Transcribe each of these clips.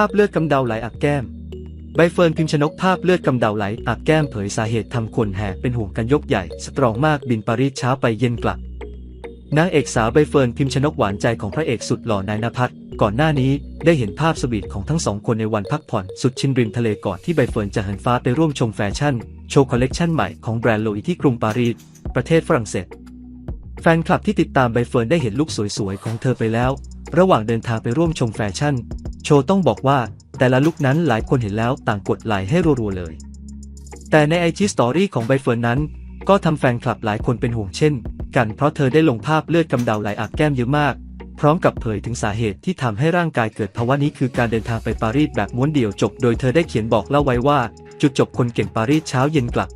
ภาพเลือดกำเดาไหลอักแก้ม ใบเฟิร์นพิมพ์ชนกภาพเลือดกำเดาไหลอักแก้มเผยสาเหตุทำคนแห่เป็นห่วงกันยกใหญ่ สตรองมากบินปารีสเช้าไปเย็นกลับนางเอกสาวใบเฟิร์นพิมพ์ชนกหวานใจของพระเอกสุดหล่อนายนภัสก่อนหน้านี้ได้เห็นภาพสวีทของทั้งสองคนในวันพักผ่อนสุดชินริมทะเลก่อนที่ใบเฟิร์นจะเหินฟ้าไปร่วมชมแฟชั่น โชว์คอลเลกชันใหม่ของแบรนด์โลอีที่กรุงปารีสประเทศฝรั่งเศส แฟนคลับที่ติดตามใบเฟิร์นได้เห็นลุคสวยๆ ของเธอไปแล้ว ระหว่างเดินทางไปร่วมชมแฟชั่น โชว์ต้องบอกว่า แต่ละลุคนั้นหลายคนเห็นแล้วต่างกดไลค์ให้รัวๆเลย แต่ในไอจีสตอรี่ของใบเฟิร์นนั้น ก็ทำแฟนคลับหลายคนเป็นห่วงเช่น กันเพราะเธอได้ลงภาพเลือดกำเดาไหลอาบแก้มเยอะมาก พร้อมกับเผยถึงสาเหตุที่ทำให้ร่างกายเกิดภาวะนี้คือการเดินทางไปปารีสแบบม้วนเดี่ยวจบ โดยเธอได้เขียนบอกเล่าไว้ว่า จุดจบคนเก่งปารีสเช้าเย็นกลับ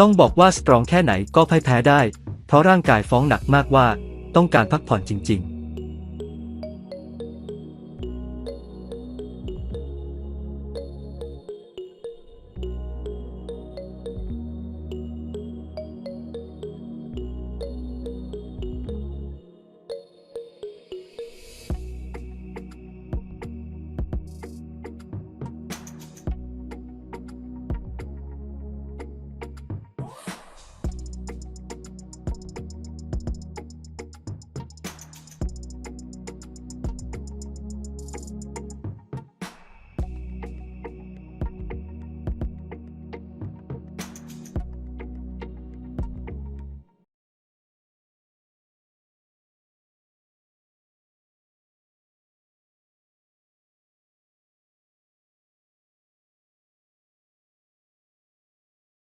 ต้องบอกว่าสตรองแค่ไหนก็พ่ายแพ้ได้ เพราะร่างกายฟ้องหนักมากว่า ต้องการพักผ่อนจริง ๆ